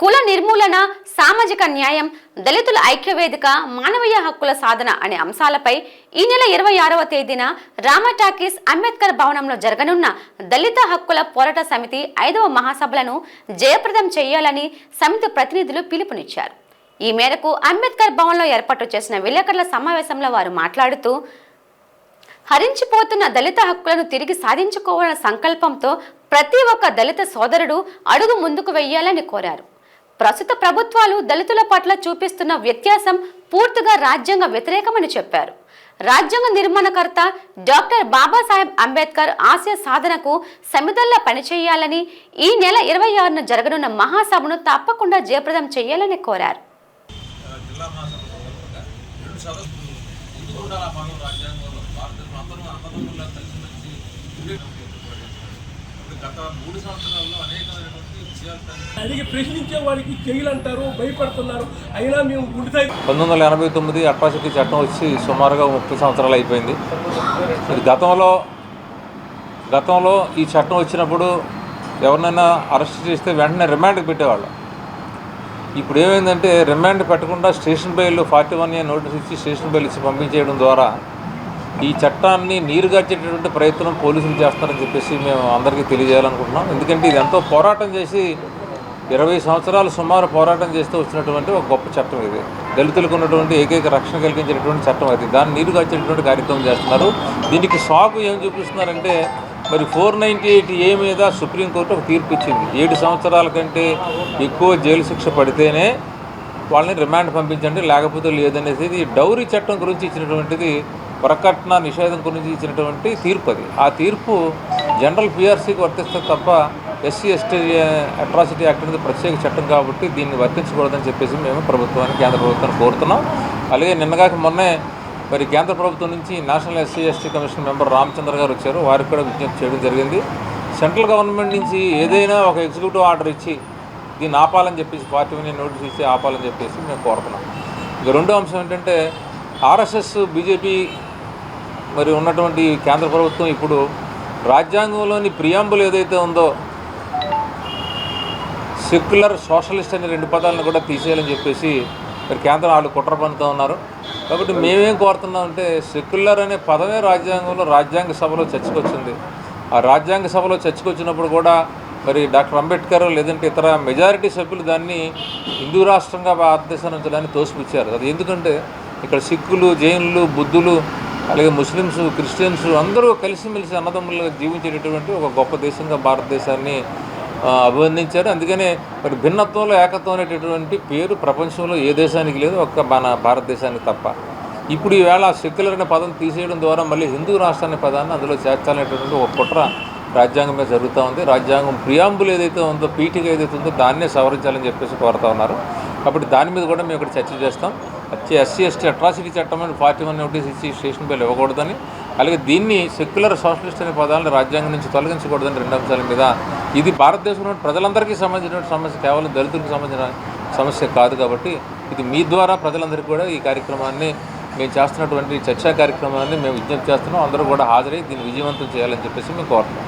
కుల నిర్మూలన సామాజిక న్యాయం దళితుల ఐక్యవేదిక మానవీయ హక్కుల సాధన అనే అంశాలపై ఈ నెల ఇరవై ఆరవ తేదీన రామటాకీస్ అంబేద్కర్ భవనంలో జరగనున్న దళిత హక్కుల పోరాట సమితి ఐదవ మహాసభలను జయప్రదం చేయాలని సమితి ప్రతినిధులు పిలుపునిచ్చారు. ఈ మేరకు అంబేద్కర్ భవన్లో ఏర్పాటు చేసిన విలేకరుల సమావేశంలో వారు మాట్లాడుతూ హరించిపోతున్న దళిత హక్కులను తిరిగి సాధించుకోవాలన్న సంకల్పంతో ప్రతి ఒక్క దళిత సోదరుడు అడుగు ముందుకు వెయ్యాలని కోరారు. ప్రస్తుత ప్రభుత్వాలు దళితుల పట్ల చూపిస్తున్న వ్యత్యాసం పూర్తిగా రాజ్యాంగ వ్యతిరేకమని చెప్పారు. రాజ్యాంగ నిర్మాణకర్త డాక్టర్ బాబాసాహెబ్ అంబేద్కర్ ఆశయ సాధనకు సమిధల్లా పనిచేయాలని ఈ నెల ఇరవై ఆరున జరగనున్న మహాసభను తప్పకుండా జయప్రదం చేయాలని కోరారు. జిల్లా గత మూడు సంవత్సరాల్లో అనేకమైనటువంటి ప్రశ్నించే అంటారు భయపడుతున్నారు. అయినా మేము పంతొమ్మిది వందల ఎనభై తొమ్మిది అట్రాసిటీ చట్టం వచ్చి సుమారుగా ముప్పై సంవత్సరాలు అయిపోయింది. గతంలో గతంలో ఈ చట్టం వచ్చినప్పుడు ఎవరినైనా అరెస్ట్ చేస్తే వెంటనే రిమాండ్కి పెట్టేవాళ్ళు. ఇప్పుడు ఏమైందంటే రిమాండ్ పెట్టకుండా station bail forty one A notice ఇచ్చి స్టేషన్ బెయిల్ ఇచ్చి పంపించేయడం ద్వారా ఈ చట్టాన్ని నీరుగార్చేటటువంటి ప్రయత్నం పోలీసులు చేస్తారని చెప్పేసి మేము అందరికీ తెలియజేయాలనుకుంటున్నాం. ఎందుకంటే ఇది ఎంతో పోరాటం చేసి ఇరవై సంవత్సరాలు సుమారు పోరాటం చేస్తూ వచ్చినటువంటి ఒక గొప్ప చట్టం ఇది. దళితులకు ఉన్నటువంటి ఏకైక రక్షణ కలిగించేటటువంటి చట్టం అది. దాన్ని నీరుగార్చేటటువంటి కార్యక్రమం చేస్తున్నారు. దీనికి సాకు ఏం చూపిస్తున్నారంటే మరి ఫోర్ నైంటీ ఎయిట్ ఏ మీద సుప్రీంకోర్టు ఒక తీర్పు ఇచ్చింది. ఏడు సంవత్సరాల కంటే ఎక్కువ జైలు శిక్ష పడితేనే వాళ్ళని రిమాండ్ పంపించండి లేకపోతే లేదనేది ఇది డౌరీ చట్టం గురించి ఇచ్చినటువంటిది వరకట్న నిషేధం గురించి ఇచ్చినటువంటి తీర్పు అది. ఆ తీర్పు జనరల్ పిఆర్సీకి వర్తిస్తే తప్ప ఎస్సీ ఎస్టీ అట్రాసిటీ యాక్ట్ అనేది ప్రత్యేక చట్టం కాబట్టి దీన్ని వర్తించకూడదని చెప్పేసి మేము ప్రభుత్వాన్ని కేంద్ర ప్రభుత్వాన్ని కోరుతున్నాం. అలాగే నిన్నగాక మొన్నే మరి కేంద్ర ప్రభుత్వం నుంచి National SC ST commission member Ramachandra గారు వచ్చారు. వారికి కూడా విజ్ఞప్తి చేయడం జరిగింది. సెంట్రల్ గవర్నమెంట్ నుంచి ఏదైనా ఒక ఎగ్జిక్యూటివ్ ఆర్డర్ ఇచ్చి దీన్ని ఆపాలని చెప్పేసి పార్టీ నోటీస్ ఇచ్చి ఆపాలని చెప్పేసి మేము కోరుతున్నాం. ఇక రెండో అంశం ఏంటంటే ఆర్ఎస్ఎస్ బీజేపీ మరి ఉన్నటువంటి కేంద్ర ప్రభుత్వం ఇప్పుడు రాజ్యాంగంలోని ప్రియాంబులు ఏదైతే ఉందో సెక్యులర్ సోషలిస్ట్ అనే రెండు పదాలను కూడా తీసేయాలని చెప్పేసి మరి కేంద్రం వాళ్ళు కుట్ర పనుతూ ఉన్నారు. కాబట్టి మేమేం కోరుతున్నాం అంటే సెక్యులర్ అనే పదమే రాజ్యాంగంలో రాజ్యాంగ సభలో చర్చకొచ్చింది. ఆ రాజ్యాంగ సభలో చర్చకొచ్చినప్పుడు కూడా మరి డాక్టర్ అంబేద్కర్ లేదంటే ఇతర మెజారిటీ సభ్యులు దాన్ని హిందూ రాష్ట్రంగా భారతదేశాన్ని ఉంచడానికి తోసిపుచ్చారు. అది ఎందుకంటే ఇక్కడ సిక్కులు జైనులు బుద్ధులు అలాగే ముస్లిమ్స్ క్రిస్టియన్స్ అందరూ కలిసిమెలిసి అన్నదమ్ములుగా జీవించేటటువంటి ఒక గొప్ప దేశంగా భారతదేశాన్ని ఆ, అభివర్ణించారు. అందుకనే మరి భిన్నత్వంలో ఏకత్వం అనేటటువంటి పేరు ప్రపంచంలో ఏ దేశానికి లేదు ఒక్క మన భారతదేశానికి తప్ప. ఇప్పుడు ఈవేళ సెక్యులర్ అనే పదం తీసేయడం ద్వారా మళ్ళీ హిందూ రాష్ట్రాన్ని పదాన్ని అందులో చేర్చాలనేటటువంటి ఒక కుట్ర రాజ్యాంగం మీద జరుగుతూ ఉంది. రాజ్యాంగం ప్రియాంబుల్ ఏదైతే ఉందో పీఠిక ఏదైతే ఉందో దాన్నే సవరించాలని చెప్పేసి కోరుతా ఉన్నారు. కాబట్టి దాని మీద కూడా మేము ఇక్కడ చర్చ చేస్తాం. వచ్చే ఎస్సీ ఎస్టీ అట్రాసిటీ చట్టం అని ఫార్టీ వన్ నోటీస్ ఇచ్చి స్టేషన్ బిల్ ఇవ్వకూడదని అలాగే దీన్ని సెక్యులర్ సోషలిస్ట్ అనే పదాలను రాజ్యాంగం నుంచి తొలగించకూడదని రెండు అంశాల మీద ఇది భారతదేశంలో ప్రజలందరికీ సంబంధించిన సమస్య కేవలం దళితులకు సంబంధించిన సమస్య కాదు కాబట్టి ఇది మీ ద్వారా ప్రజలందరికీ కూడా ఈ కార్యక్రమాన్ని మేము చేస్తున్నటువంటి చర్చా కార్యక్రమాన్ని మేము విజ్ఞప్తి చేస్తున్నాం. అందరూ కూడా హాజరై దీన్ని విజయవంతం చేయాలని చెప్పేసి మేము కోరుతున్నాం.